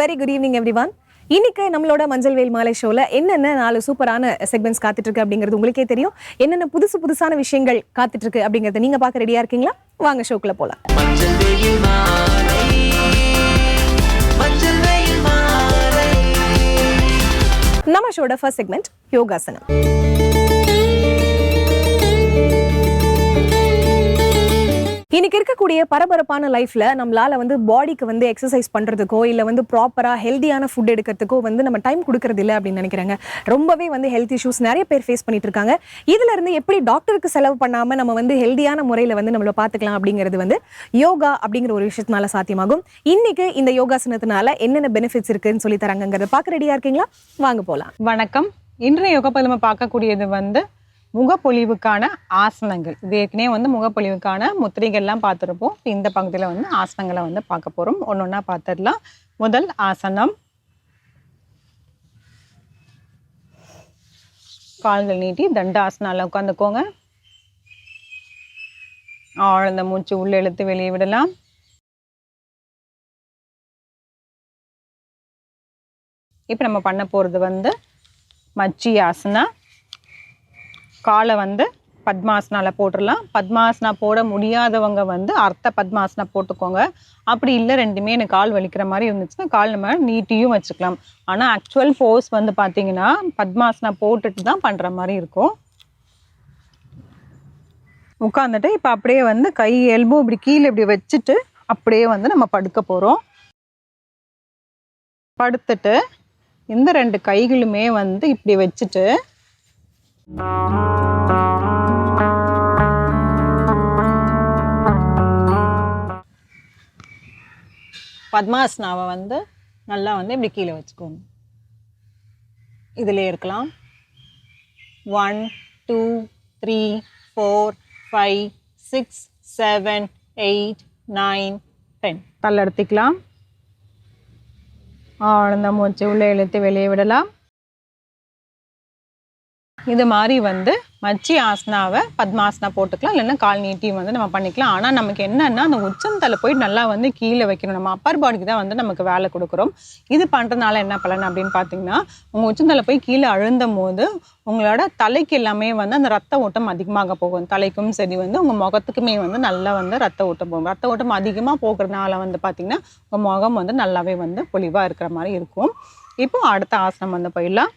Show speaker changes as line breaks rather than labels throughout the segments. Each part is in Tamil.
வெரி குட் ஈவினிங் எவ்ரிவான் இன்னைக்கு நம்மளோட மஞ்சள் வெயில் மாலை ஷோல என்னென்ன நாலு சூப்பரான செக்மெண்ட்ஸ் காத்துட்டு இருக்கு அப்படிங்கிறது உங்களுக்கே தெரியும். என்னென்ன புதுசு புதுசான விஷயங்கள் காத்துட்டு இருக்கு அப்படிங்கறத நீங்க பார்க்க ரெடியா இருக்கீங்களா? வாங்க ஷோக்குள்ள
மாலை
நம்ம ஷோட ஃபர்ஸ்ட் செக்மெண்ட் யோகாசனம். இன்னைக்கு இருக்கக்கூடிய பரபரப்பான லைஃப்ல நம்மளால வந்து பாடிக்கு வந்து எக்ஸசைஸ் பண்றதுக்கோ இல்ல வந்து ப்ராப்பரா ஹெல்தியான ஃபுட் எடுக்கிறதுக்கோ வந்து நம்ம டைம் கொடுக்கறது இல்லை அப்படின்னு நினைக்கிறாங்க. ரொம்பவே வந்து ஹெல்த் இஷ்யூஸ் நிறைய பேர் ஃபேஸ் பண்ணிட்டு இருக்காங்க. இதுல இருந்து எப்படி டாக்டருக்கு செலவு பண்ணாம நம்ம வந்து ஹெல்தியான முறையில வந்து நம்மள பாத்துக்கலாம் அப்படிங்கிறது வந்து யோகா அப்படிங்கிற ஒரு விஷயத்தினால சாத்தியமாகும். இன்னைக்கு இந்த யோகாசனத்தினால என்னென்ன பெனிஃபிட்ஸ் இருக்குன்னு சொல்லி தராங்கிறத பார்க்க ரெடியா இருக்கீங்களா? வாங்க போலாம்.
வணக்கம். இன்றைய யோகா நம்ம பார்க்கக்கூடியது வந்து முகப்பொலிவுக்கான ஆசனங்கள். இது ஏற்கனவே வந்து முகப்பொலிவுக்கான முத்திரைகள்லாம் பார்த்துருப்போம். இந்த பகுதியில் வந்து ஆசனங்களை வந்து பார்க்க போகிறோம் ஒன்று ஒன்றா பார்த்துடலாம். முதல் ஆசனம். கால்கள் நீட்டி தண்டாசனால உட்காந்துக்கோங்க. ஆழ்ந்த மூச்சு உள்ள இழுத்து வெளியே விடலாம். இப்போ நம்ம பண்ண போகிறது வந்து மச்சி ஆசனா காலை வந்து பத்மாசனால போட்டுடலாம் பத்மாசனா போட முடியாதவங்க வந்து அர்த்த பத்மாசனா போட்டுக்கோங்க. அப்படி இல்லை ரெண்டுமே எனக்கு கால் வலிக்கிற மாதிரி இருந்துச்சுன்னா கால் நம்ம நீட்டியும் வச்சுக்கலாம். ஆனால் ஆக்சுவல் ஃபோர்ஸ் வந்து பார்த்தீங்கன்னா பத்மாசனா போட்டுட்டு தான் பண்ணுற மாதிரி இருக்கும். உட்காந்துட்டு இப்போ அப்படியே வந்து கை எல்போ இப்படி கீழே இப்படி வச்சுட்டு அப்படியே வந்து நம்ம படுக்க போகிறோம் படுத்துட்டு இந்த ரெண்டு கைகளுமே வந்து இப்படி வச்சுட்டு பத்மாசனாவை வந்து நல்லா வந்து இப்படி கீழே வச்சுக்கோங்க. இதிலே இருக்கலாம். One two three four five six seven eight nine ten தள்ளெடுத்துக்கலாம். ஆழ்ந்த மூச்சு உள்ளே இழுத்து வெளியே விடலாம். இது மாதிரி வந்து மச்சி ஆசனாவை பத்மாசனா போட்டுக்கலாம். இல்லைன்னா கால் நீட்டியும் வந்து நம்ம பண்ணிக்கலாம். ஆனால் நமக்கு என்னென்னா அந்த உச்சந்தலை போய் நல்லா வந்து கீழே வைக்கணும். நம்ம அப்பர் பாடிக்கு தான் வந்து நமக்கு வேலை கொடுக்குறோம். இது பண்ணுறதுனால என்ன பலன் அப்படின்னு பார்த்தீங்கன்னா உங்கள் உச்சந்தலை போய் கீழே அழுந்தும் போது உங்களோட தலைக்கு எல்லாமே வந்து அந்த ரத்த ஓட்டம் அதிகமாக போகும். தலைக்கும் சரி வந்து உங்கள் முகத்துக்குமே வந்து நல்லா வந்து ரத்த ஓட்டம் போகும். ரத்த ஓட்டம் அதிகமாக போகிறதுனால வந்து பார்த்திங்கன்னா உங்கள் முகம் வந்து நல்லாவே வந்து பொலிவாக இருக்கிற மாதிரி இருக்கும். இப்போ அடுத்த ஆசனம் வந்து போயிடலாம்.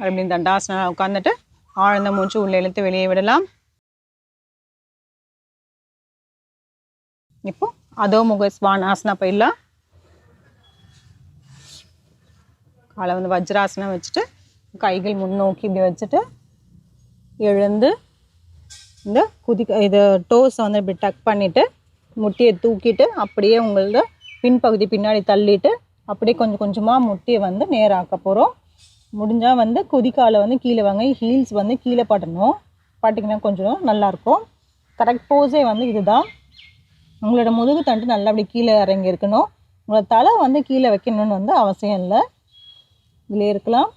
மறுபடியும் தண்டாசனம் உட்காந்துட்டு ஆழ்ந்த மூச்சு உள்ளே இழுத்து வெளியே விடலாம். இப்போ அதோ முக ஸ்வானாசனா போயிடலாம். காலை வந்து வஜ்ராசனம் வச்சுட்டு கைகள் முன்னோக்கி இப்படி வச்சுட்டு எழுந்து இந்த குதி இது டோஸை வந்து இப்படி டக் பண்ணிவிட்டு முட்டியை தூக்கிட்டு அப்படியே உங்களது பின்பகுதி பின்னாடி தள்ளிட்டு அப்படியே கொஞ்சம் கொஞ்சமாக முட்டியை வந்து நேராக்க போகிறோம் முடிஞ்சால் வந்து குதிக்காலை வந்து கீழே வாங்க. ஹீல்ஸ் வந்து கீழே பட்டணும் பாட்டிங்கன்னா கொஞ்சம் நல்லாயிருக்கும் கரெக்ட் போஸே வந்து இதுதான். உங்களோட முதுகு தண்டு நல்லா அப்படி கீழே இறங்கி இருக்கணும். உங்களோட தலை வந்து கீழே வைக்கணும்னு வந்து அவசியம் இல்லை. இதில் இருக்கலாம்.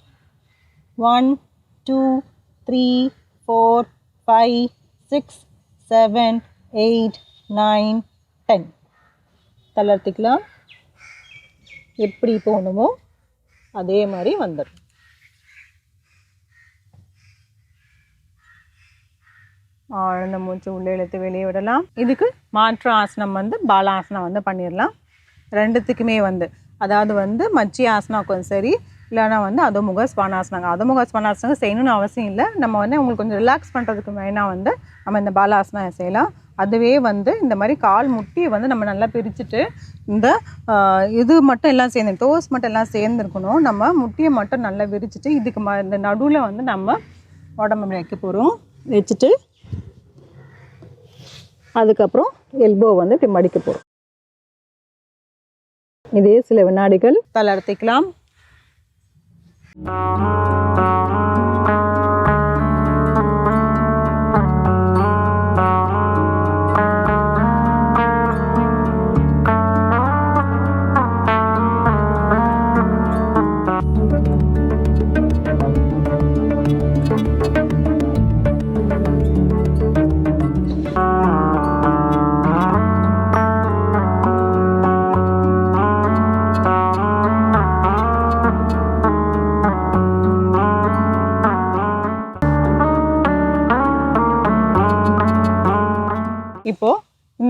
One two three four five six seven eight nine ten தளர்த்திக்கலாம் எப்படி போகணுமோ அதே மாதிரி வந்துடும் ஆழ்ந்த மூச்சு உள்ளே இழுத்து வெளியே விடலாம். இதுக்கு மாற்று ஆசனம் வந்து பாலாசனம் வந்து பண்ணிடலாம் ரெண்டுத்துக்குமே வந்து அதாவது வந்து மச்சி ஆசனம் சரி இல்லைன்னா வந்து அதோமுக ஸ்வானாசனங்க அதோமுக ஸ்பானாசனங்க செய்யணும்னு அவசியம் இல்லை. நம்ம வந்து உங்களுக்கு கொஞ்சம் ரிலாக்ஸ் பண்ணுறதுக்கு மெயினாக வந்து நம்ம இந்த பாலாசனம் செய்யலாம். அதுவே வந்து இந்த மாதிரி கால் முட்டியை வந்து நம்ம நல்லா பிரிச்சுட்டு இந்த இது மட்டும் எல்லாம் சேர்ந்து டோஸ் மட்டும் எல்லாம் சேர்ந்துருக்கணும். நம்ம முட்டியை மட்டும் நல்லா விரிச்சிட்டு இதுக்கு ம இந்த நடுவில் வந்து நம்ம உடம்பு வைக்க போகிறோம் வச்சுட்டு அதுக்கப்புறம் எல்போ வந்து இப்படி மடிக்க போகிறோம் இதே சில வினாடிகள் தளர்த்திக்கலாம்.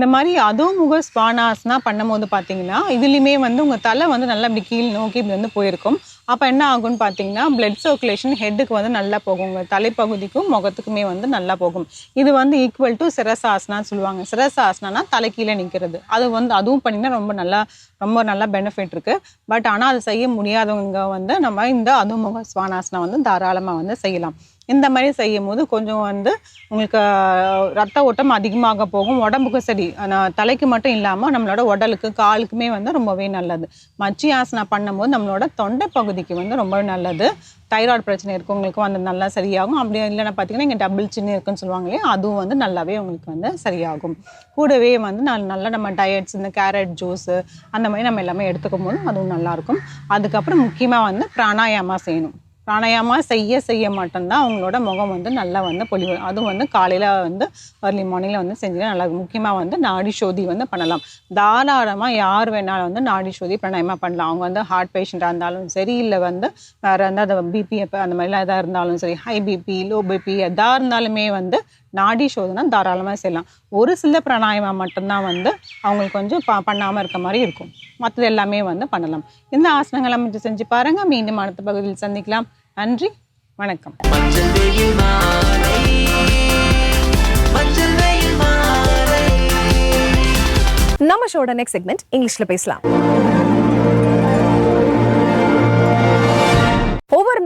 இந்த மாதிரி அதோமுக ஸ்பானாஸ்னா பண்ணும்போது பார்த்தீங்கன்னா இதுலேயுமே வந்து உங்கள் தலை வந்து நல்லா இப்படி கீழ் நோக்கி இப்படி வந்து போயிருக்கும். அப்போ என்ன ஆகும்னு பார்த்தீங்கன்னா பிளட் சர்க்குலேஷன் ஹெட்டுக்கு வந்து நல்லா போகும். உங்கள் தலைப்பகுதிக்கும் முகத்துக்குமே வந்து நல்லா போகும். இது வந்து ஈக்குவல் டு சிரசாசனான்னு சொல்லுவாங்க. சிரசாசனா தலை கீழே நிற்கிறது அது வந்து அதுவும் பண்ணிங்கன்னா ரொம்ப நல்லா ரொம்ப நல்லா பெனிஃபிட் இருக்குது பட் ஆனால் அதை செய்ய முடியாதவங்க வந்து நம்ம இந்த அதுமுக ஸ்வானாசனம் வந்து தாராளமாக வந்து செய்யலாம். இந்த மாதிரி செய்யும் போது கொஞ்சம் வந்து உங்களுக்கு ரத்த ஓட்டம் அதிகமாக போகும். உடம்புக்கு சரி தலைக்கு மட்டும் இல்லாமல் நம்மளோட உடலுக்கு காலுக்குமே வந்து ரொம்பவே நல்லது. மச்சி ஆசனா பண்ணும்போது நம்மளோட தொண்டை பகுதிக்கு வந்து ரொம்ப நல்லது. தைராய்டு பிரச்சனை இருக்கவங்களுக்கும் வந்து நல்லா சரியாகும். அப்படி இல்லைன்னா பார்த்தீங்கன்னா இங்கே டபுள் சின்ன இருக்குன்னு சொல்லுவாங்க இல்லையா அதுவும் வந்து நல்லாவே உங்களுக்கு வந்து சரியாகும். கூடவே வந்து நல் நல்லா நம்ம டயட்ஸ் இந்த கேரட் ஜூஸு அந்த மாதிரி நம்ம எல்லாமே எடுத்துக்கும் போது அதுவும் நல்லாயிருக்கும் அதுக்கப்புறம் முக்கியமாக வந்து பிராணாயாமா செய்யணும். பிராணாயாமா செய்ய செய்ய மட்டும்தான் அவங்களோட முகம் வந்து நல்லா வந்து பொலிவு அதுவும் வந்து காலையில் வந்து ஏர்லி மார்னிங்கில் வந்து செஞ்சீங்கன்னா நல்லா முக்கியமாக வந்து நாடி சோதி வந்து பண்ணலாம். தாராளமாக யார் வேணாலும் வந்து நாடி சோதி பிராணாயாமா பண்ணலாம். அவங்க வந்து ஹார்ட் பேஷண்ட்டாக இருந்தாலும் சரி இல்லை வந்து வேறு வந்து அந்த பிபி அந்த மாதிரிலாம் எதாக இருந்தாலும் சரி ஹை பிபி லோ பிபி எதாக இருந்தாலுமே வந்து நாடி சோதனை தாராளமாக செய்யலாம். ஒரு சில பிராணாயாமா மட்டும்தான் வந்து அவங்களுக்கு கொஞ்சம் ப பண்ணாமல் இருக்க மாதிரி இருக்கும். மற்றது எல்லாமே வந்து பண்ணலாம். இந்த ஆசனங்களை மட்டும் செஞ்சு பாருங்கள் மீண்டும் அடுத்த பகுதியில் சந்திக்கலாம். நன்றி. வணக்கம்.
நம்ம ஷோட நெக்ஸ்ட் செக்மெண்ட் இங்கிலீஷ்ல பேசலாம்.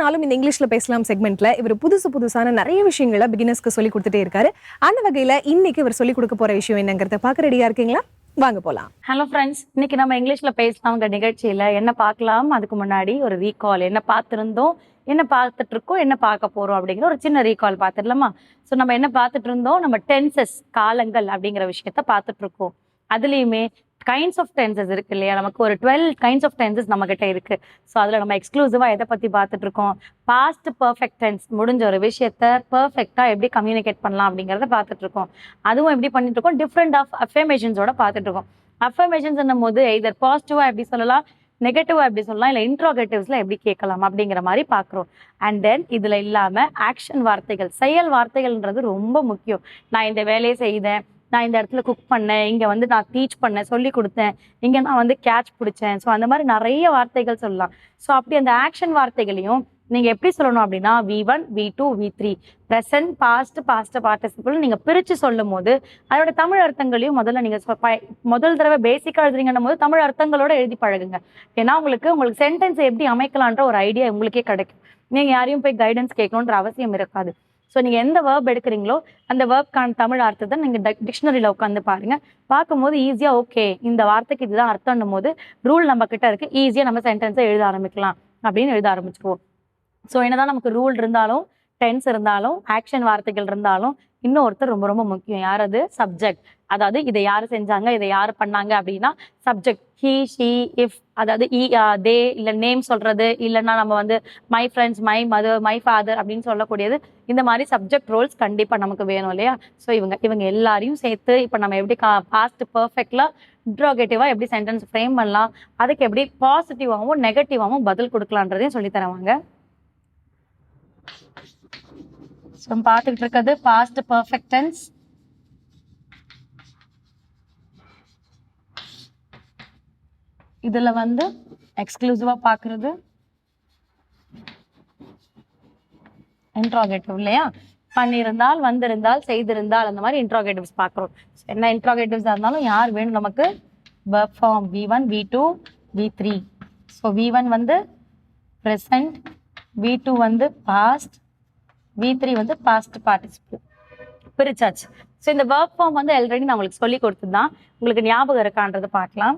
நாளும் இந்த இங்கிலீஷ்ல பேசலாம் செக்மெண்ட்ல இவர் புதுசு புதுசான நிறைய விஷயங்களை பிகினர்ஸ்க்கு சொல்லி கொடுத்துட்டே இருக்காரு. அந்த வகையில இன்னைக்கு இவர் சொல்லி கொடுக்க போற விஷயம் என்னங்கிறத பார்க்க ரெடியா இருக்கீங்களா? வாங்க போலாம்.
ஹலோ ஃப்ரெண்ட்ஸ் இன்னைக்கு நம்ம இங்கிலீஷ்ல பேசலாம்ங்கிற நிகழ்ச்சியில என்ன பார்க்கலாம்? அதுக்கு முன்னாடி ஒரு ரீகால் என்ன பார்த்துருந்தோம்? என்ன பார்த்துட்டு இருக்கோம்? என்ன பார்க்க போறோம்? அப்படிங்கிற ஒரு சின்ன ரீகால் பார்த்துடலாமா? ஸோ நம்ம என்ன பார்த்துட்டு இருந்தோம்? நம்ம டென்சஸ் காலங்கள் அப்படிங்கிற விஷயத்த பார்த்துட்டு இருக்கோம். அதுலயுமே கைண்ட்ஸ் ஆஃப் டென்சஸ் இருக்கு இல்லையா? நமக்கு ஒரு டுவெல் கைண்ட்ஸ் ஆஃப் டென்சஸ் நம்ம கிட்ட இருக்கு. ஸோ அதில் நம்ம எக்ஸ்க்ளூசிவாக எதை பற்றி பார்த்துட்டு இருக்கோம்? பாஸ்ட் பர்ஃபெக்ட் டென்ஸ் முடிஞ்ச ஒரு விஷயத்த பர்ஃபெக்டாக எப்படி கம்யூனிகேட் பண்ணலாம் அப்படிங்கிறத பார்த்துட்டு இருக்கோம். அதுவும் எப்படி பண்ணிட்டு இருக்கோம்? டிஃப்ரெண்ட் ஆஃப் அஃபர்மேஷன்ஸோட பார்த்துட்டு இருக்கோம். அஃபர்மேஷன்ஸ் போது இதர் பாசிட்டிவாக எப்படி சொல்லலாம்? நெகட்டிவாக எப்படி சொல்லலாம்? இல்லை இன்ட்ரோகேட்டிவ்ஸில் எப்படி கேட்கலாம்? அப்படிங்கிற மாதிரி பார்க்குறோம். அண்ட் தென் இதில் இல்லாமல் ஆக்ஷன் வார்த்தைகள் செயல் வார்த்தைகள்ன்றது ரொம்ப முக்கியம். நான் இந்த வேலையை செய்தேன். நான் இந்த இடத்துல குக் பண்ணேன் இங்கே வந்து நான் டீச் பண்ணேன் சொல்லி கொடுத்தேன் இங்கே நான் வந்து கேட்ச் பிடிச்சேன். ஸோ அந்த மாதிரி நிறைய வார்த்தைகள் சொல்லலாம். ஸோ அப்படி அந்த ஆக்ஷன் வார்த்தைகளையும் நீங்கள் எப்படி சொல்லணும் அப்படின்னா V one V two V three present past past participle நீங்கள் பிரித்து சொல்லும் போது அதோட தமிழ் அர்த்தங்களையும் முதல்ல நீங்கள் முதல் தடவை பேசிக்காக எழுதுறீங்கன்னும் போது தமிழ் அர்த்தங்களோட எழுதி பழகுங்க. ஏன்னா உங்களுக்கு உங்களுக்கு சென்டென்ஸ் எப்படி அமைக்கலான்ற ஒரு ஐடியா உங்களுக்கே கிடைக்கும். நீங்கள் யாரையும் போய் கைடன்ஸ் கேட்கணுன்ற அவசியம் இருக்காது. ஸோ நீங்க எந்த வேர்ப் எடுக்கிறீங்களோ அந்த வேர்ப்கான தமிழ் அர்த்தத்தை நீங்க டிக்ஷனரியில் உட்காந்து பாருங்க. பார்க்கும்போது ஈஸியா ஓகே இந்த வார்த்தைக்கு இதுதான் அர்த்தம்னும் போது ரூல் நம்ம கிட்ட இருக்கு. ஈஸியா நம்ம சென்டென்ஸை எழுத ஆரம்பிக்கலாம் அப்படின்னு எழுத ஆரம்பிச்சுக்குவோம் ஸோ என்னதான் நமக்கு ரூல் இருந்தாலும் டென்ஸ் இருந்தாலும் ஆக்ஷன் வார்த்தைகள் இருந்தாலும் இன்னொருத்தர் ரொம்ப ரொம்ப முக்கியம். யார் அது? சப்ஜெக்ட். அதாவது இதை யார் செஞ்சாங்க? இதை யார் பண்ணாங்க? அப்படின்னா சப்ஜெக்ட். He she if. அதாவது இ தே இல்லை நேம் சொல்றது இல்லைன்னா நம்ம வந்து my friends my mother my father அப்படின்னு சொல்லக்கூடியது. இந்த மாதிரி சப்ஜெக்ட் ரோல்ஸ் கண்டிப்பாக நமக்கு வேணும் இல்லையா? ஸோ இவங்க இவங்க எல்லாரையும் சேர்த்து இப்போ நம்ம எப்படி பாஸ்ட் பர்ஃபெக்டில் இன்ட்ரோகேட்டிவாக எப்படி சென்டென்ஸ் ஃப்ரேம் பண்ணலாம் அதுக்கு எப்படி பாசிட்டிவாகவும் நெகட்டிவாகவும் பதில் கொடுக்கலான்றதையும் சொல்லி தருவாங்க நம்ம பார்த்துக்கிட்டு இருக்கிறது பாஸ்ட் பர்ஃபெக்ட் டென்ஸ் இதுல வந்து எக்ஸ்க்ளூசிவாக பார்க்குறது. இன்ட்ராகேட்டிவ் இல்லையா? பண்ணியிருந்தால் வந்திருந்தால் செய்திருந்தால் அந்த மாதிரி இன்ட்ராகேட்டிவ்ஸ் பார்க்குறோம். என்ன இன்ட்ராகேட்டிவ்ஸாக இருந்தாலும் யார் வேணும் நமக்கு? Verb form V one V two V three so V one வந்து ப்ரெசண்ட் வி டூ வந்து பாஸ்ட் வி த்ரீ வந்து பாஸ்ட் பார்ட்டிசிபிள் பிரிச்சாச்சு. ஸோ இந்த ஒர்க் ஃபார்ம் வந்து ஆல்ரெடி நான் உங்களுக்கு சொல்லி கொடுத்துதான் உங்களுக்கு ஞாபகம் இருக்கான்றதை பார்க்கலாம்.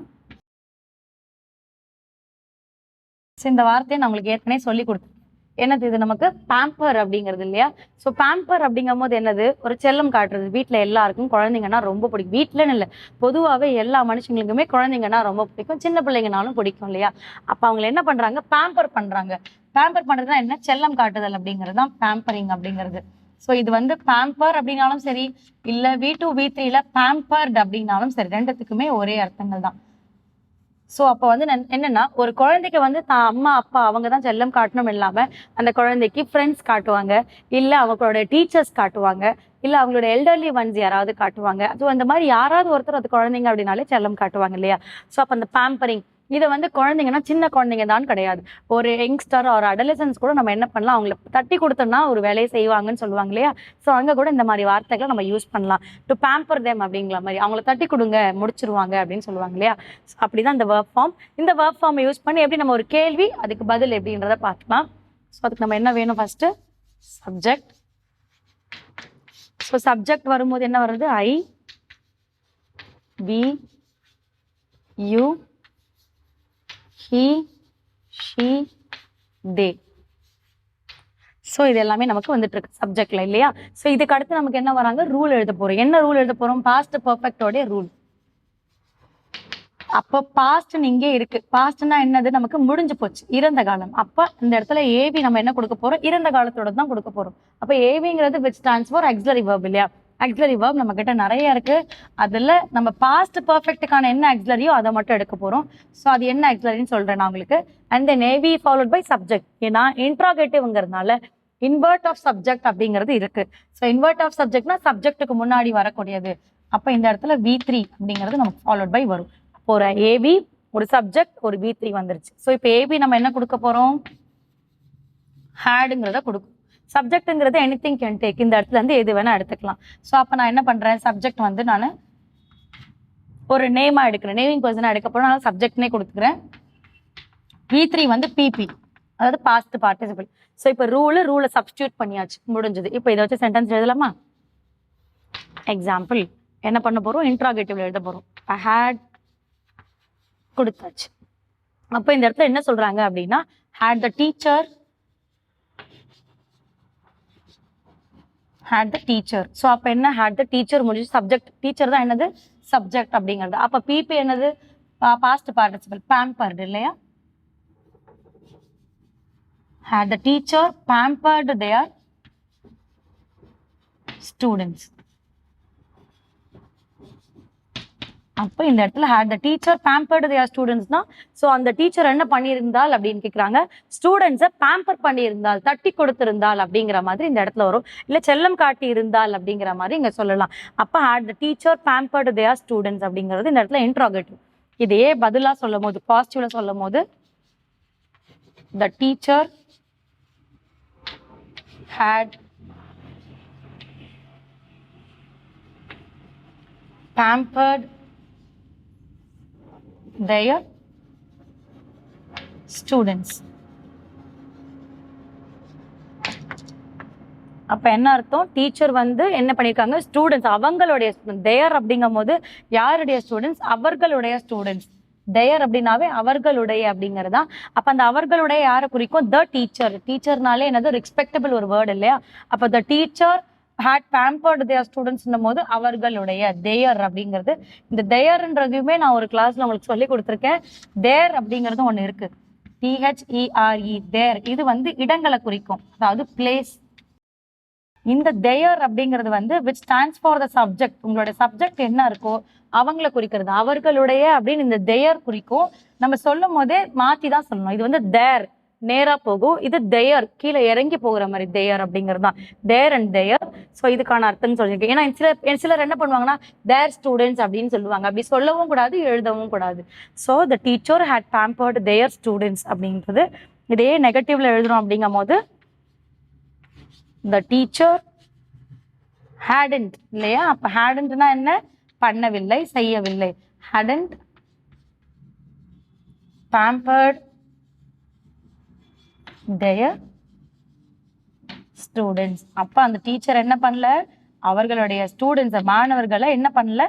ஸோ இந்த வார்த்தையை நான் உங்களுக்கு ஏற்கனவே சொல்லி கொடுத்து என்னது இது நமக்கு பேம்பர் அப்படிங்கிறது இல்லையா? ஸோ பேம்பர் அப்படிங்கும் போது என்னது? ஒரு செல்லம் காட்டுறது. வீட்டில் எல்லாருக்கும் குழந்தைங்கன்னா ரொம்ப பிடிக்கும். வீட்டிலன்னு இல்லை. பொதுவாகவே எல்லா மனுஷங்களுக்குமே குழந்தைங்கன்னா ரொம்ப பிடிக்கும். சின்ன பிள்ளைங்கனாலும் பிடிக்கும் இல்லையா? அப்போ அவங்களை என்ன பண்ணுறாங்க பேம்பர் பண்ணுறாங்க பேம்பர் பண்ணுறதுனா என்ன? செல்லம் காட்டுதல் அப்படிங்கிறது தான் பேம்பரிங் அப்படிங்கிறது. ஸோ இது வந்து பேம்பர் அப்படின்னாலும் சரி இல்லை வி டூ வி த்ரீல பேம்பர்ட் அப்படின்னாலும் சரி ரெண்டுத்துக்குமே ஒரே அர்த்தங்கள் தான். ஸோ அப்போ வந்து என்னன்னா ஒரு குழந்தைக்கு வந்து தான் அம்மா அப்பா அவங்க தான் செல்லம் காட்டணும் இல்லாம அந்த குழந்தைக்கு ஃப்ரெண்ட்ஸ் காட்டுவாங்க. இல்ல அவங்களோட டீச்சர்ஸ் காட்டுவாங்க. இல்ல அவங்களோட எல்டர்லி ஒன்ஸ் யாராவது காட்டுவாங்க. அது அந்த மாதிரி யாராவது ஒருத்தர் அது குழந்தைங்க அப்படின்னாலே செல்லம் காட்டுவாங்க இல்லையா? ஸோ அப்போ அந்த பேம்பரிங் இதை வந்து குழந்தைங்கன்னா சின்ன குழந்தைங்க தான் கிடையாது. ஒரு யங்ஸ்டர் ஒரு அடலசன்ஸ் கூட நம்ம என்ன பண்ணலாம்? அவங்கள தட்டி கொடுத்தோம்னா ஒரு வேலையை செய்வாங்கன்னு சொல்லுவாங்க இல்லையா? ஸோ அங்கே கூட இந்த மாதிரி வார்த்தைகளை நம்ம யூஸ் பண்ணலாம். டு பேம்பர் தேம் அப்படிங்கிற மாதிரி. அவங்கள தட்டி கொடுங்க முடிச்சிருவாங்க அப்படின்னு சொல்லுவாங்க இல்லையா? So அப்படிதான் இந்த ஒர்க் ஃபார்ம் இந்த ஒர்க் ஃபார்மை யூஸ் பண்ணி எப்படி நம்ம ஒரு கேள்வி அதுக்கு பதில் எப்படின்றத பார்க்கலாம். ஸோ அதுக்கு நம்ம என்ன வேணும் ஃபர்ஸ்ட் சப்ஜெக்ட் ஸோ சப்ஜெக்ட் வரும்போது என்ன வருது? I we you he she they. So இது எல்லாமே நமக்கு வந்துட்டு இருக்கு சப்ஜெக்ட்ல இல்லையா? ஸோ இதுக்கு அடுத்து நமக்கு என்ன வராங்க? ரூல் எழுத போறோம். என்ன ரூல் எழுத போறோம்? பாஸ்ட் பர்ஃபெக்டோடைய ரூல் அப்போ பாஸ்ட் இங்கே இருக்கு. பாஸ்ட்னா என்னது? நமக்கு முடிஞ்சு போச்சு. இறந்த காலம். அப்ப இந்த இடத்துல ஏவி நம்ம என்ன கொடுக்க போறோம்? இறந்த காலத்தோட தான் கொடுக்க போறோம். அப்ப ஏவிங்கிறது which stands for auxiliary verb இல்லையா? ஆக்சிலரி வேர்ப் நம்ம கிட்ட நிறைய இருக்கு. அதில் நம்ம பாஸ்ட் பர்ஃபெக்ட்டுக்கான என்ன ஆக்சிலரியோ அதை மட்டும் எடுக்க போகிறோம் ஸோ அது என்ன ஆக்சிலரின்னு சொல்கிறேன் நான் உங்களுக்கு. And then navy followed by subject ஏன்னா இன்ட்ராகேட்டிவ்ங்கிறதுனால இன்வெர்ட் ஆஃப் சப்ஜெக்ட் அப்படிங்கிறது இருக்கு. ஸோ இன்வெர்ட் ஆஃப் சப்ஜெக்ட்னா சப்ஜெக்ட்டுக்கு முன்னாடி வரக்கூடியது. அப்போ இந்த இடத்துல வி த்ரீ அப்படிங்கிறது நமக்கு ஃபாலோட் பை வரும். அப்போ ஒரு ஏபி ஒரு சப்ஜெக்ட் ஒரு வி த்ரீ வந்துருச்சு. ஸோ இப்போ ஏபி நம்ம என்ன கொடுக்க போகிறோம் ஹேடுங்கிறத கொடுக்கும். சப்ஜெக்ட்டுங்கிறது எனி திங் கேன் டேக் இந்த இடத்துல இருந்து எது வேணால் எடுத்துக்கலாம். ஸோ அப்போ நான் என்ன பண்ணுறேன் சப்ஜெக்ட் வந்து நான் ஒரு நேமாக எடுக்கிறேன். நேமிங் பர்சனாக எடுக்க போகிறோம் நான் சப்ஜெக்ட்னே கொடுத்துக்கிறேன். E இ த்ரீ வந்து பிபி அதாவது பாஸ்ட் பார்ட்டிசிபிள் ஸோ இப்போ ரூலு ரூலை சப்ஸ்டியூட் பண்ணியாச்சு. முடிஞ்சது. இப்போ இதை வச்சு சென்டென்ஸ் எழுதலாமா? எக்ஸாம்பிள் என்ன பண்ண போகிறோம் இன்ட்ராகேட்டிவ்ல எழுத போகிறோம் ஐ ஹேட் கொடுத்தாச்சு. அப்போ இந்த இடத்துல என்ன சொல்கிறாங்க அப்படின்னா had the teacher had the teacher so அப்போ என்ன? ஹேட் த டீச்சர் முடிஞ்சு சப்ஜெக்ட் டீச்சர் தான் என்னது? சப்ஜெக்ட் அப்படிங்கிறது. அப்போ பிபி என்னது? பாஸ்ட் பார்ட்டிசிபல் பேம்பர்டு இல்லையா? Had the teacher pampered their students அப்போ இந்த இடத்துல had the teacher pampered pampered students ஸ்டூடெண்ட்ஸ்னா so அந்த டீச்சர் என்ன பண்ணியிருந்தால் அப்படின்னு கேட்குறாங்க ஸ்டூடெண்ட்ஸை பேம்பர் பண்ணியிருந்தால் தட்டி கொடுத்திருந்தால் அப்படிங்கிற மாதிரி இந்த இடத்துல வரும். இல்லை செல்லம் காட்டி இருந்தால் அப்படிங்கிற மாதிரி இங்கே சொல்லலாம். அப்போ had the teacher pampered their students அப்படிங்கிறது இந்த இடத்துல இன்ட்ராகேட்டிவ் இதையே பதிலாக சொல்லும் போது பாசிட்டிவில் சொல்லும் போது the teacher had pampered their students. அப்ப என்ன அர்த்தம்? டீச்சர் வந்து என்ன பண்ணிருக்காங்க? ஸ்டூடெண்ட்ஸ் அவங்களுடைய தேர் அப்படிங்கும் போது யாருடைய ஸ்டூடெண்ட்ஸ் அவர்களுடைய ஸ்டூடெண்ட்ஸ் தேர் அப்படின்னாவே அவர்களுடைய அப்படிங்கிறது தான் அப்ப அந்த அவர்களுடைய யாரை குறிக்கும்? த டீச்சர் டீச்சர்னாலே என்னது? ரெஸ்பெக்டபிள் ஒரு வேர்டு இல்லையா? அப்ப the teacher had pampered their ஸ்டூடெண்ட்ஸ்ன்னும் போது அவர்களுடைய தேயர் அப்படிங்கிறது. இந்த தேயர்ன்றதையுமே நான் ஒரு கிளாஸ்ல உங்களுக்கு சொல்லி கொடுத்துருக்கேன். தேர் அப்படிங்கிறது ஒன்று இருக்கு. டிஹெச்இஆர்இ தேர் இது வந்து இடங்களை குறிக்கும். அதாவது பிளேஸ் இந்த தேயர் அப்படிங்கிறது வந்து which stands for the subject உங்களுடைய சப்ஜெக்ட் என்ன இருக்கோ அவங்கள குறிக்கிறது. அவர்களுடைய அப்படின்னு இந்த தேயர் குறிக்கும். நம்ம சொல்லும் போதே மாற்றி தான் சொல்லணும். இது வந்து தேர் நேரா போகும். இது தேயர் கீழே இறங்கி போகிற மாதிரி தேயர் அப்படிங்கிறது தான். தேர் அண்ட் தேயர் ஸோ இதுக்கான அர்த்தம்னு சொல்லியிருக்கேன் ஏன்னா சில சிலர் என்ன பண்ணுவாங்கன்னா தேர் ஸ்டூடெண்ட்ஸ் அப்படின்னு சொல்லுவாங்க. அப்படி சொல்லவும் கூடாது எழுதவும் கூடாது. So the teacher had pampered their students அப்படின்றது இதே நெகட்டிவ்ல எழுதுறோம் அப்படிங்கும் போது த டீச்சர் ஹேடன்ட் இல்லையா? அப்போ ஹேடன்ட்னா என்ன? பண்ணவில்லை செய்யவில்லை. ஹேடன்ட் பேம்பர்ட் their ஸ்டூடெண்ட்ஸ் அப்போ அந்த டீச்சர் என்ன பண்ணல? அவர்களுடைய ஸ்டூடெண்ட்ஸை மாணவர்களை என்ன பண்ணல?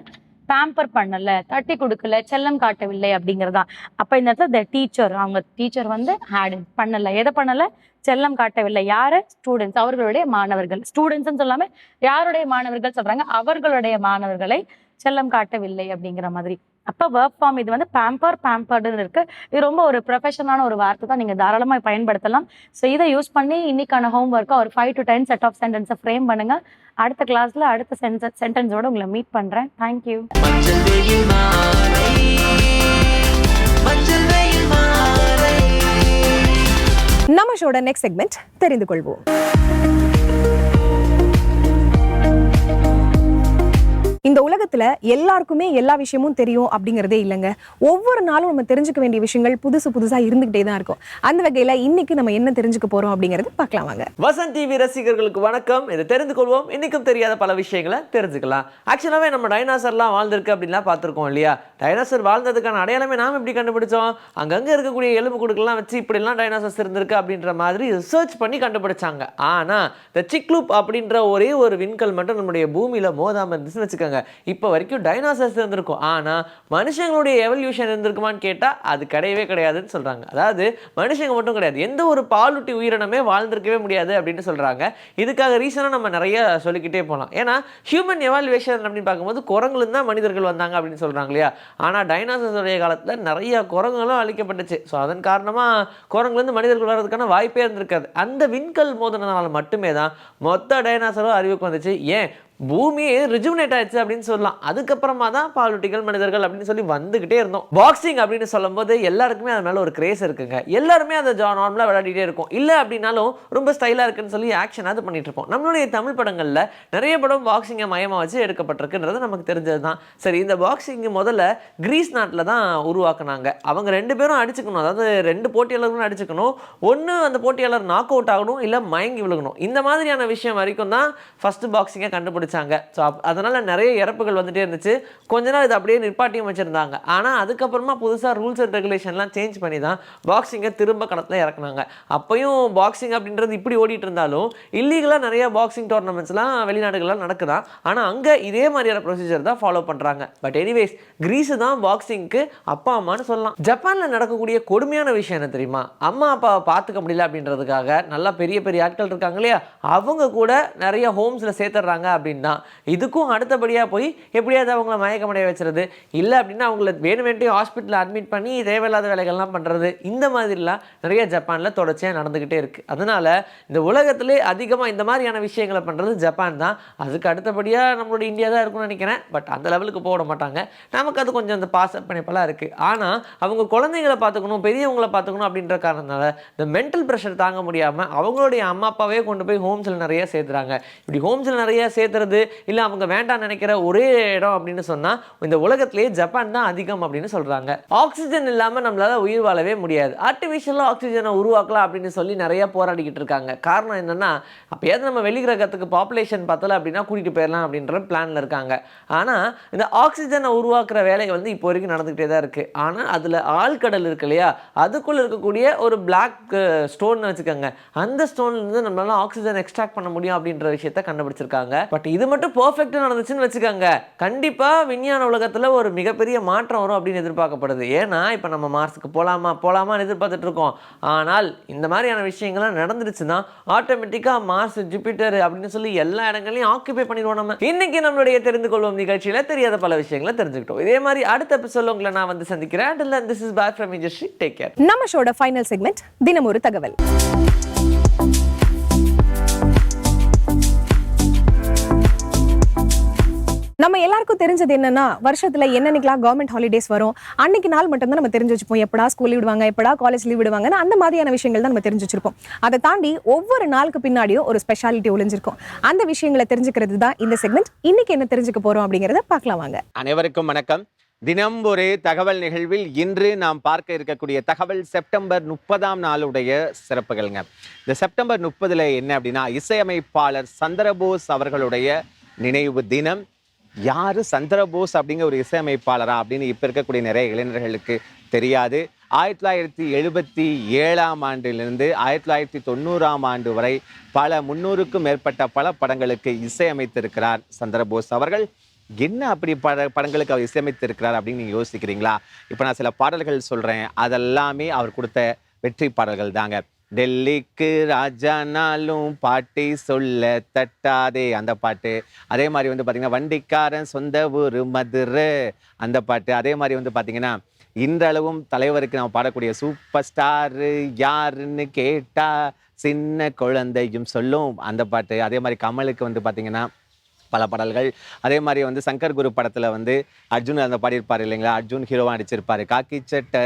பேம்பர் பண்ணல தட்டி கொடுக்கல செல்லம் காட்டவில்லை அப்படிங்கறதா அப்ப இந்த இடத்துல த டீச்சர் அவங்க டீச்சர் வந்து ஹேட் பண்ணல. எதை பண்ணல? செல்லம் காட்டவில்லை. யாரு? ஸ்டூடெண்ட்ஸ் அவர்களுடைய மாணவர்கள். ஸ்டூடெண்ட்ஸ் சொல்லாம யாருடைய மாணவர்கள் சொல்றாங்க? அவர்களுடைய மாணவர்களை செல்லம் காட்டவில்லை அப்படிங்கிற மாதிரி. அப்போ ஒர்க் ஃபார்ம் இது வந்து பேம்பர் பேம்பர்டுன்னு இருக்கு. இது ரொம்ப ஒரு ப்ரொஃபஷனலான ஒரு வார்த்தை தான். நீங்கள் தாராளமாக பயன்படுத்தலாம். ஸோ இதை யூஸ் பண்ணி இன்னைக்கான ஹோம் ஒர்க்கை ஒரு five to ten set of சென்டென்ஸை ஃப்ரேம் பண்ணுங்க. அடுத்த கிளாஸில் அடுத்த சென்ச சென்டென்ஸோடு உங்களை மீட் பண்ணுறேன் தேங்க்யூ
நம்ம ஷோட நெக்ஸ்ட் செக்மெண்ட் தெரிந்து கொள்வோம். இந்த உலகத்துல எல்லாருக்குமே எல்லா விஷயமும் தெரியும் அப்படிங்கிறதே இல்லைங்க. ஒவ்வொரு நாளும் நம்ம தெரிஞ்சுக்க வேண்டிய விஷயங்கள் புதுசு புதுசா இருந்துகிட்டே தான் இருக்கும். அந்த வகையில இன்னைக்கு நம்ம என்ன தெரிஞ்சுக்க போறோம் அப்படிங்கறது பார்க்கலாம் வாங்க.
வசந்த் டிவி ரசிகர்களுக்கு வணக்கம். இதை தெரிந்து கொள்வோம். இன்னைக்கும் தெரியாத பல விஷயங்களை தெரிஞ்சுக்கலாம். ஆக்சுவலாகவே நம்ம டைனாசர்லாம் வாழ்ந்திருக்கு அப்படின்லாம் பார்த்துருக்கோம் இல்லையா? டைனாசர் வாழ்ந்ததுக்கான அடையாளமே நாம் எப்படி கண்டுபிடிச்சோம்? அங்கங்கே இருக்கக்கூடிய எலும்பு குடுக்கெல்லாம் வச்சு இப்படிலாம் டைனாசர்ஸ் இருந்திருக்கு அப்படின்ற மாதிரி ரிசர்ச் பண்ணி கண்டுபிடிச்சாங்க. ஆனால் இந்த சிக்லூப் அப்படின்ற ஒரே ஒரு விண்கல் மட்டும் நம்முடைய பூமியில் மோதாமல் இருந்துச்சுன்னு வச்சுக்கோங்க. இப்போ வரைக்கும் டைனாசர்ஸ் இருந்திருக்கும். ஆனால் மனுஷங்களுடைய எவல்யூஷன் இருந்திருக்குமான்னு கேட்டால் அது கிடையவே கிடையாதுன்னு சொல்கிறாங்க அதாவது மனுஷங்க மட்டும் கிடையாது. எந்த ஒரு பாலூட்டி உயிரினமே வாழ்ந்திருக்கவே முடியாது அப்படின்னு சொல்கிறாங்க இதுக்காக ரீசனாக நம்ம நிறைய சொல்லிக்கிட்டே போகலாம் ஏன்னா ஹியூமன் எவால்யூவேஷன் அப்படின்னு பார்க்கும்போது குரங்குலேருந்து தான் மனிதர்கள் வந்தாங்க அப்படின்னு சொல்கிறாங்க இல்லையா? ஆனால் டைனாசர்ஸுடைய காலத்தில் நிறைய குரங்குகளும் அழிக்கப்பட்டுச்சு. ஸோ அதன் காரணமாக குரங்குலேருந்து மனிதர்கள் வர்றதுக்கான வாய்ப்பே இருந்திருக்காது. அந்த விண்கல் மோதினதுனால மட்டுமே தான் மொத்த டைனாசரும் அறிவுக்கு வந்துச்சு. ஏன்? பூமியே ரிஜுமினேட் ஆயிடுச்சு அப்படின்னு சொல்லலாம். அதுக்கப்புறமா தான் பாலூட்டிகள் மனிதர்கள் அப்படின்னு சொல்லி வந்துகிட்டே இருந்தோம். பாக்ஸிங் அப்படின்னு சொல்லும்போது எல்லாருக்குமே அது மேலே ஒரு கிரேஸ் இருக்குங்க. எல்லாருமே அதை ஜா நார்மலாக விளையாடிட்டே இருக்கும். இல்லை அப்படின்னாலும் ரொம்ப ஸ்டைலாக இருக்குன்னு சொல்லி ஆக்ஷன் அது பண்ணிட்டு இருப்போம். நம்மளுடைய தமிழ் படங்களில் நிறைய படம் பாக்ஸிங்கை மையமாக வச்சு எடுக்கப்பட்டிருக்குன்றது நமக்கு தெரிஞ்சது தான் சரி இந்த பாக்ஸிங் முதல்ல கிரீஸ் நாட்டில் தான் உருவாக்குனாங்க. அவங்க ரெண்டு பேரும் அடிச்சுக்கணும். அதாவது ரெண்டு போட்டியாளர்களும் அடிச்சுக்கணும். ஒன்று அந்த போட்டியாளர் நாக் அவுட் ஆகணும் இல்லை மயங்கி விழுகணும். இந்த மாதிரியான விஷயம் வரைக்கும் தான் ஃபஸ்ட்டு பாக்ஸிங்கை ஆரம்பித்தாங்க ஸோ அதனால் நிறைய இறப்புகள் வந்துட்டே இருந்துச்சு. கொஞ்ச நாள் இது அப்படியே நிற்பாட்டியும் வச்சுருந்தாங்க. ஆனால் அதுக்கப்புறமா புதுசாக ரூல்ஸ் அண்ட் ரெகுலேஷன்லாம் சேஞ்ச் பண்ணி தான் பாக்ஸிங்கை திரும்ப களத்தில் இறக்குனாங்க. அப்பயும் பாக்ஸிங் அப்படின்றது இப்படி ஓடிட்டு இருந்தாலும் இல்லீகலாக நிறைய பாக்ஸிங் டோர்னமெண்ட்ஸ்லாம் வெளிநாடுகள்லாம் நடக்குதான் ஆனால் அங்கே இதே மாதிரியான ப்ரொசீஜர் தான் ஃபாலோ பண்ணுறாங்க பட் எனிவேஸ் கிரீஸு தான் பாக்ஸிங்க்கு அப்பா அம்மான்னு சொல்லலாம். ஜப்பானில் நடக்கக்கூடிய கொடுமையான விஷயம் என்ன தெரியுமா? அம்மா அப்பாவை பார்த்துக்க முடியல அப்படின்றதுக்காக நல்லா பெரிய பெரிய ஆட்கள் இருக்காங்க இல்லையா? அவங்க கூட நிறைய ஹோம்ஸில் சேர்த்துடுறாங்க அப்படின்னு அப்படின்னா இதுக்கும் அடுத்தபடியாக போய் எப்படியாவது அவங்கள மயக்கமடைய வச்சுறது. இல்லை அப்படின்னா அவங்கள வேணும் வேண்டிய ஹாஸ்பிட்டலில் அட்மிட் பண்ணி தேவையில்லாத வேலைகள்லாம் பண்ணுறது இந்த மாதிரிலாம் நிறைய ஜப்பானில் தொடர்ச்சியாக நடந்துக்கிட்டே இருக்குது அதனால் இந்த உலகத்திலே அதிகமாக இந்த மாதிரியான விஷயங்களை பண்ணுறது ஜப்பான் தான். அதுக்கு அடுத்தபடியாக நம்மளோட இந்தியா தான் இருக்கும்னு நினைக்கிறேன். பட் அந்த லெவலுக்கு போட மாட்டாங்க. நமக்கு அது கொஞ்சம் அந்த பாச பிணைப்பெல்லாம் இருக்குது ஆனால் அவங்க குழந்தைங்களை பார்த்துக்கணும் பெரியவங்களை பார்த்துக்கணும் அப்படின்ற காரணத்தினால இந்த மென்டல் ப்ரெஷர் தாங்க முடியாமல் அவங்களுடைய அம்மா அப்பாவே கொண்டு போய் ஹோம்ஸில் நிறைய சேர்த்துறாங்க. இப்படி ஹோம்ஸில் நிறைய நினைக்கிறது இல்லை அவங்க வேண்டாம் நினைக்கிற ஒரே இடம் அப்படின்னு சொன்னால் இந்த உலகத்திலேயே ஜப்பான் தான் அதிகம் அப்படின்னு சொல்கிறாங்க ஆக்சிஜன் இல்லாமல் நம்மளால உயிர் வாழவே முடியாது. ஆர்டிஃபிஷியலாக ஆக்சிஜனை உருவாக்கலாம் அப்படின்னு சொல்லி நிறையா போராடிக்கிட்டு இருக்காங்க. காரணம் என்னென்னா அப்போயாவது நம்ம வெளிகிரகத்துக்கு பாப்புலேஷன் பத்தலை அப்படின்னா கூட்டிகிட்டு போயிடலாம் அப்படின்ற பிளானில் இருக்காங்க. ஆனால் இந்த ஆக்சிஜனை உருவாக்குற வேலை வந்து இப்போ வரைக்கும் நடந்துக்கிட்டே தான் இருக்குது ஆனால் அதில் ஆழ்கடல் இருக்கு இல்லையா? அதுக்குள்ளே இருக்கக்கூடிய ஒரு பிளாக் ஸ்டோன் வச்சுக்கோங்க. அந்த ஸ்டோன்லேருந்து நம்மளால ஆக்சிஜன் எக்ஸ்ட்ராக்ட் பண்ண முடியும் அப்படின்ற விஷயத்த கண்டுபிடிச்சிருக்காங்க. பட் இது மட்டும் பர்ஃபெக்டாக நடந்துச்சுன்னு வச்சுக்கோங்க. கண்டிப்பாக விஞ்ஞான உலகத்தில் ஒரு மிகப்பெரிய மாற்றம் வரும் அப்படின்னு எதிர்பார்க்கப்படுது. ஏன்னா இப்போ நம்ம மார்ஸுக்கு போகலாமா போகலாமான்னு எதிர்பார்த்துட்டு இருக்கோம். ஆனால் இந்த மாதிரியான விஷயங்கள்லாம் நடந்துருச்சுன்னா ஆட்டோமேட்டிக்காக மார்ஸ் ஜூபிட்டர் அப்படின்னு சொல்லி எல்லா இடங்களையும் ஆக்குபை பண்ணிடுவோம் நம்ம. இன்னைக்கு நம்மளுடைய தெரிந்து கொள்வோம் நிகழ்ச்சியில் தெரியாத பல விஷயங்களை தெரிஞ்சுக்கிட்டோம். இதே மாதிரி அடுத்த எபிசோட உங்களை நான் வந்து சந்திக்கிறேன். And this is back from industry take care
நம்ம ஷோட ஃபைனல் செக்மெண்ட் தினம் ஒரு தகவல். நம்ம எல்லாருக்கும் தெரிஞ்சது என்னன்னா வருஷத்துல என்னன்னைக்கெல்லாம் கவர்மெண்ட் ஹாலிடேஸ் வரும்? அன்னைக்கு நாள் மட்டும் தான் நம்ம தெரிஞ்சு வச்சுப்போம். எப்படா ஸ்கூல் விடுவாங்க எப்படா காலேஜ் லீவ் விடுவாங்கன்னு அந்த மாதிரியான விஷயங்கள் தான் நம்ம தெரிஞ்சு வச்சிருப்போம். அதை தாண்டி ஒவ்வொரு நாளுக்கு பின்னாடியும் ஒரு ஸ்பெஷாலிட்டி ஒளிஞ்சிருக்கும். அந்த விஷயங்களை தெரிஞ்சுக்கிறது தான் இந்த செக்மெண்ட் இன்னைக்கு என்ன தெரிஞ்சுக்க போறோம் அப்படிங்கறத பார்க்கலாம் வாங்க.
அனைவருக்கும் வணக்கம். தினம் ஒரு தகவல் நிகழ்வில் இன்று நாம் பார்க்க இருக்கக்கூடிய தகவல் செப்டம்பர் முப்பதாம் நாளுடைய சிறப்புகள்ங்க. இந்த செப்டம்பர் முப்பதுல என்ன அப்படின்னா இசையமைப்பாளர் சந்திரபோஸ் அவர்களுடைய நினைவு தினம். யார் சந்திரபோஸ் அப்படிங்கிற ஒரு இசையமைப்பாளரா அப்படின்னு இப்போ இருக்கக்கூடிய நிறைய இளைஞர்களுக்கு தெரியாது. ஆயிரத்தி தொள்ளாயிரத்தி எழுபத்தி ஏழாம் ஆண்டிலிருந்து ஆயிரத்தி தொள்ளாயிரத்தி தொண்ணூறாம் ஆண்டு வரை பல முன்னூறுக்கும் மேற்பட்ட பல படங்களுக்கு இசையமைத்திருக்கிறார் சந்திரபோஸ் அவர்கள். என்ன அப்படி பட படங்களுக்கு அவர் இசையமைத்திருக்கிறார் அப்படின்னு நீங்கள் யோசிக்கிறீங்களா? இப்போ நான் சில பாடல்கள் சொல்கிறேன் அதெல்லாமே அவர் கொடுத்த வெற்றி பாடல்கள் தாங்க டெல்லிக்கு ராஜானாலும் பாட்டி சொல்ல தட்டாதே. அந்த பாட்டு. அதே மாதிரி வந்து பார்த்திங்கன்னா வண்டிக்காரன் சொந்த ஊர் மதுரை. அந்த பாட்டு. அதே மாதிரி வந்து பார்த்திங்கன்னா இன்றளவும் தலைவருக்கு நம்ம பாடக்கூடிய சூப்பர் ஸ்டாரு யாருன்னு கேட்டால் சின்ன குழந்தையும் சொல்லும். அந்த பாட்டு. அதே மாதிரி கமலுக்கு வந்து பார்த்திங்கன்னா பல பாடல்கள். அதே மாதிரி வந்து சங்கர் குரு படத்தில் வந்து அர்ஜுன் அந்த பாடியிருப்பார் இல்லைங்களா? அர்ஜுன் ஹீரோவாக நடிச்சிருப்பார். காக்கி சட்டை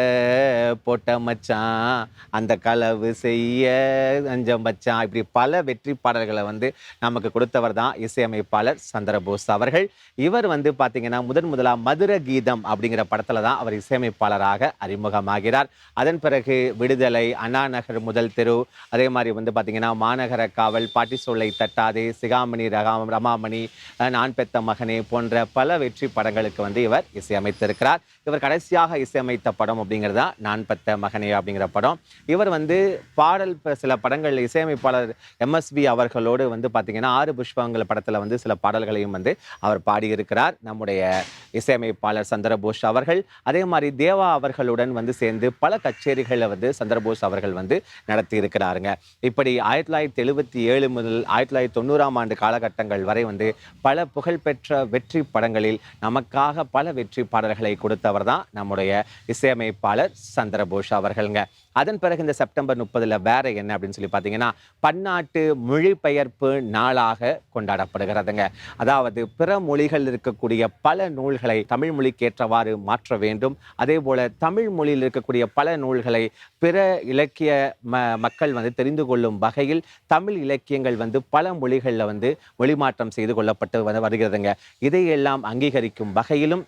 போட்ட மச்சான் அந்த களவு செய்ய அஞ்ச மச்சான் இப்படி பல வெற்றி பாடல்களை வந்து நமக்கு கொடுத்தவர் தான் இசையமைப்பாளர் சந்திரபோஸ் அவர்கள். இவர் வந்து பார்த்தீங்கன்னா முதன் முதலாக மதுர கீதம் அப்படிங்கிற படத்தில் தான் அவர் இசையமைப்பாளராக அறிமுகமாகிறார். அதன் பிறகு விடுதலை அண்ணா நகர் முதல் தெரு அதே மாதிரி வந்து பார்த்தீங்கன்னா மாநகர காவல் பாட்டி சொல்லை தட்டாதே சிகாமணி ரகாம் ரமாமணி நான் பெத்த மகனே போன்ற பல வெற்றி படங்களுக்கு வந்து இவர் இசையமைத்திருக்கிறார். இவர் கடைசியாக இசையமைத்த படம் அப்படிங்கிறது தான் நான் பத்த மகனே அப்படிங்கிற படம். இவர் வந்து பாடல் சில படங்கள் இசையமைப்பாளர் எம்எஸ்பி அவர்களோடு வந்து பார்த்தீங்கன்னா ஆறு புஷ்பங்கள் படத்தில் வந்து சில பாடல்களையும் வந்து அவர் பாடியிருக்கிறார். நம்முடைய இசையமைப்பாளர் சந்திரபோஷ் அவர்கள். அதே மாதிரி தேவா அவர்களுடன் வந்து சேர்ந்து பல கச்சேரிகளை வந்து சந்திரபோஸ் அவர்கள் வந்து நடத்தி இருக்கிறாருங்க இப்படி ஆயிரத்தி தொள்ளாயிரத்தி எழுபத்தி ஏழு முதல் ஆயிரத்தி தொள்ளாயிரத்தி தொண்ணூறாம் ஆண்டு காலகட்டங்கள் வரை வந்து பல புகழ்பெற்ற வெற்றி படங்களில் நமக்காக பல வெற்றி பாடல்களை கொடுத்தவர் தான் நம்முடைய இசையமைப்பாளர் சந்திரபோஷ் அவர்களுங்க. அதன் பிறகு இந்த செப்டம்பர் முப்பதில் வேற என்ன அப்படின்னு சொல்லி பார்த்தீங்கன்னா பன்னாட்டு மொழிபெயர்ப்பு நாளாக கொண்டாடப்படுகிறதுங்க. அதாவது பிற மொழிகள் இருக்கக்கூடிய பல நூல்களை தமிழ் மொழிக்கேற்றவாறு மாற்ற வேண்டும். அதே போல் தமிழ் மொழியில் இருக்கக்கூடிய பல நூல்களை பிற இலக்கிய ம மக்கள் வந்து தெரிந்து கொள்ளும் வகையில் தமிழ் இலக்கியங்கள் வந்து பல மொழிகளில் வந்து மொழிமாற்றம் செய்து கொள்ளப்பட்டு வந்து வருகிறதுங்க. இதையெல்லாம் அங்கீகரிக்கும் வகையிலும்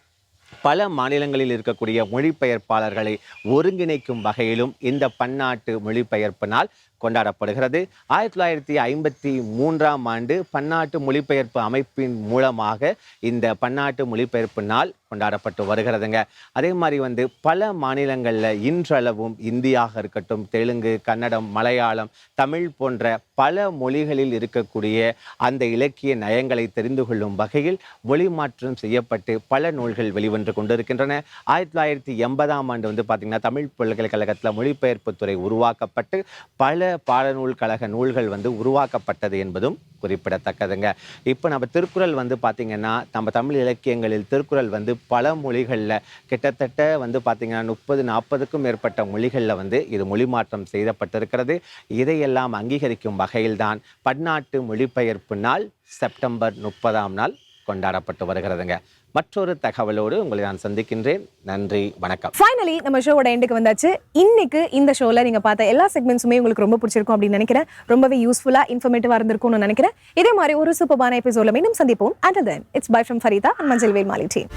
பல மாநிலங்களில் இருக்கக்கூடிய மொழிபெயர்ப்பாளர்களை ஒருங்கிணைக்கும் வகையிலும் இந்த பன்னாட்டு மொழிபெயர்ப்பினால் கொண்டாடப்படுகிறது. ஆயிரத்தி தொள்ளாயிரத்தி ஐம்பத்தி மூன்றாம் ஆண்டு பன்னாட்டு மொழிபெயர்ப்பு அமைப்பின் மூலமாக இந்த பன்னாட்டு மொழிபெயர்ப்பு நாள் கொண்டாடப்பட்டு வருகிறதுங்க. அதே மாதிரி வந்து பல மாநிலங்களில் இன்றளவும் இந்தியாக இருக்கட்டும் தெலுங்கு கன்னடம் மலையாளம் தமிழ் போன்ற பல மொழிகளில் இருக்கக்கூடிய அந்த இலக்கிய நயங்களை தெரிந்து கொள்ளும் வகையில் மொழி மாற்றம் செய்யப்பட்டு பல நூல்கள் வெளிவந்து கொண்டிருக்கின்றன. ஆயிரத்தி தொள்ளாயிரத்தி எண்பதாம் ஆண்டு வந்து பார்த்திங்கன்னா தமிழ் பல்கலைக்கழகத்தில் மொழிபெயர்ப்பு துறை உருவாக்கப்பட்டு பல பாடநூல் கழக நூல்கள் வந்து உருவாக்கப்பட்டது என்பதும் குறிப்பிடத்தக்கதுங்க. இப்போ நம்ம திருக்குறள் வந்து பார்த்திங்கன்னா நம்ம தமிழ் இலக்கியங்களில் திருக்குறள் வந்து பல மொழிகளில் கிட்டத்தட்ட வந்து பார்த்திங்கன்னா முப்பது நாற்பதுக்கும் மேற்பட்ட மொழிகளில் வந்து இது மொழி மாற்றம் செய்யப்பட்டிருக்கிறது இதையெல்லாம் அங்கீகரிக்கும் வகையில்தான் பன்னாட்டு மொழிபெயர்ப்பு நாள் செப்டம்பர் முப்பதாம் நாள் கொண்டாடப்பட்டு வருகிறதுங்க. மற்றொரு தகவலோடு உங்களை நான் சந்திக்கின்றேன். நன்றி வணக்கம்.
ஃபைனலி நம்ம ஷோவோட எண்டுக்கு வந்தாச்சு. இன்னைக்கு இந்த ஷோல நீங்க பார்த்த எல்லா செக்மெண்ட்ஸுமே உங்களுக்கு ரொம்ப பிடிச்சிருக்கும் அப்படின்னு நினைக்கிறேன். ரொம்பவே யூஸ்ஃபுல்லா இன்ஃபர்மேட்டிவா இருந்திருக்கும்னு நினைக்கிறேன். இதே மாதிரி ஒரு சூப்பரான எபிசோட்ல மீண்டும் சந்திப்போம். And then it's bye from Farida and மஞ்சள் வேல் மாலி டீம்